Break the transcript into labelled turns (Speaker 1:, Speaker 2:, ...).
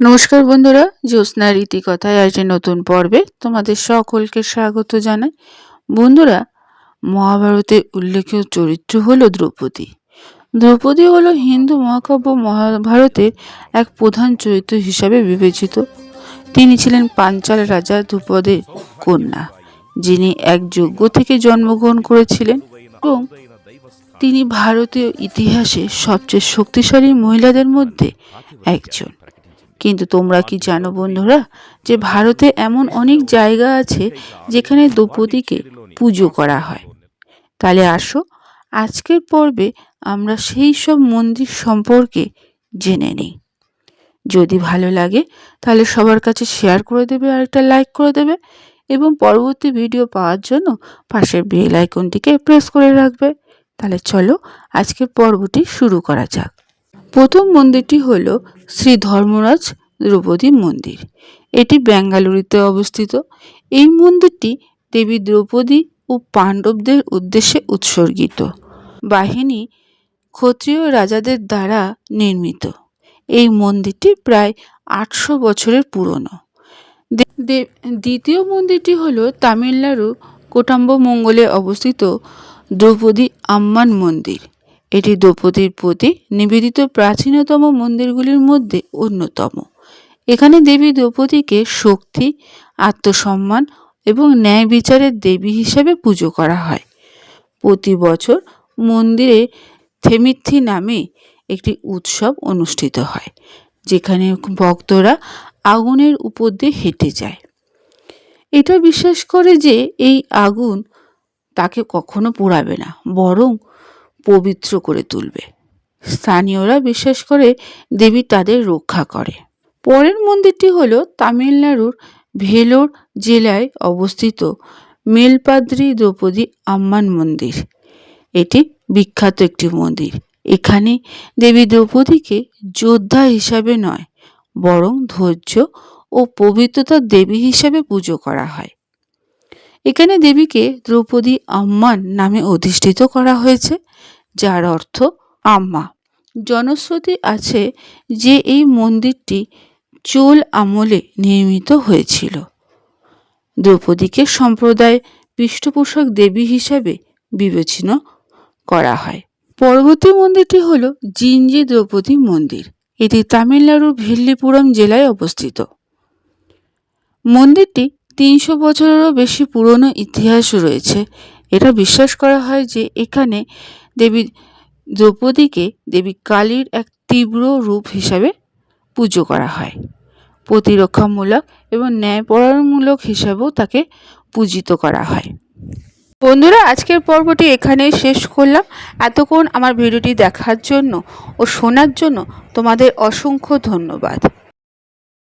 Speaker 1: নমস্কার বন্ধুরা জ্যোৎস্নার ইতিকথায় আজ নতুন পর্বে তোমাদের সকলকে স্বাগত জানাই। বন্ধুরা মহাভারতের উল্লেখীয় চরিত্র হলো দ্রৌপদী। দ্রৌপদী হলো হিন্দু মহাকাব্য মহাভারতের এক প্রধান চরিত্র হিসাবে বিবেচিত। তিনি ছিলেন পাঞ্চাল রাজা ধ্রুপদের কন্যা, যিনি এক যজ্ঞ থেকে জন্মগ্রহণ করেছিলেন এবং তিনি ভারতীয় ইতিহাসে সবচেয়ে শক্তিশালী মহিলাদের মধ্যে একজন। কিন্তু তোমরা কি জানো বন্ধুরা যে ভারতে এমন অনেক জায়গা আছে যেখানে দ্রৌপদীকে পুজো করা হয়? তাহলে আসো, আজকের পর্বে আমরা সেই সব মন্দির সম্পর্কে জেনে নিই। যদি ভালো লাগে, তাহলে সবার কাছে শেয়ার করে দেবে আর একটা লাইক করে দেবে এবং পরবর্তী ভিডিও পাওয়ার জন্য পাশের বেল আইকনটিকে প্রেস করে রাখবে। তাহলে চলো, আজকের পর্বটি শুরু করা যাক। প্রথম মন্দিরটি হল শ্রী ধর্মরাজ দ্রৌপদী মন্দির। এটি বেঙ্গালুরুতে অবস্থিত। এই মন্দিরটি দেবী দ্রৌপদী ও পাণ্ডবদের উদ্দেশ্যে উৎসর্গিত। বাহিনী ক্ষত্রিয় রাজাদের দ্বারা নির্মিত। এই মন্দিরটি প্রায় আটশো বছরের পুরনো। দ্বিতীয় মন্দিরটি হল তামিলনাড়ু কোটাম্বমঙ্গলে অবস্থিত দ্রৌপদী আম্মান মন্দির। এটি দ্রৌপদীর প্রতি নিবেদিত প্রাচীনতম মন্দিরগুলির মধ্যে অন্যতম। এখানে দেবী দ্রৌপদীকে শক্তি, আত্মসম্মান এবং ন্যায় বিচারের দেবী হিসাবে পুজো করা হয়। প্রতি বছর মন্দিরে থেমিথি নামে একটি উৎসব অনুষ্ঠিত হয়, যেখানে ভক্তরা আগুনের উপর দিয়ে হেঁটে যায়। এটা বিশ্বাস করে যে এই আগুন তাকে কখনো পোড়াবে না, বরং পবিত্র করে তুলবে। স্থানীয়রা বিশ্বাস করে দেবী তাদের রক্ষা করে। পরের মন্দিরটি হল তামিলনাড়ুর ভেলোর জেলায় অবস্থিত মেলপাদ্রি দ্রৌপদী আম্মান মন্দির। এটি বিখ্যাত একটি মন্দির। এখানে দেবী দ্রৌপদীকে যোদ্ধা হিসাবে নয়, বরং ধৈর্য ও পবিত্রতার দেবী হিসাবে পুজো করা হয়। এখানে দেবীকে দ্রৌপদী আম্মান নামে অধিষ্ঠিত করা হয়েছে, যার অর্থ আম্মা। জনশ্রুতি আছে যে এই মন্দিরটি চোল আমলে নির্মিত হয়েছিল। দ্রৌপদীকে সম্প্রদায় পৃষ্ঠপোষক দেবী হিসাবে বিবেচনা করা হয়। পরবর্তী মন্দিরটি হল জিঞ্জি দ্রৌপদী মন্দির। এটি তামিলনাড়ুর ভিল্লিপুরম জেলায় অবস্থিত। মন্দিরটি তিনশো বছরেরও বেশি পুরনো ইতিহাস রয়েছে। এটা বিশ্বাস করা হয় যে এখানে দেবী দ্রৌপদীকে দেবী কালীর এক তীব্র রূপ হিসাবে পুজো করা হয়। প্রতিরক্ষামূলক এবং ন্যায়পরায়ণমূলক হিসাবেও তাকে পূজিত করা হয়। বন্ধুরা, আজকের পর্বটি এখানেই শেষ করলাম। এতক্ষণ আমার ভিডিওটি দেখার জন্য ও শোনার জন্য তোমাদের অসংখ্য ধন্যবাদ।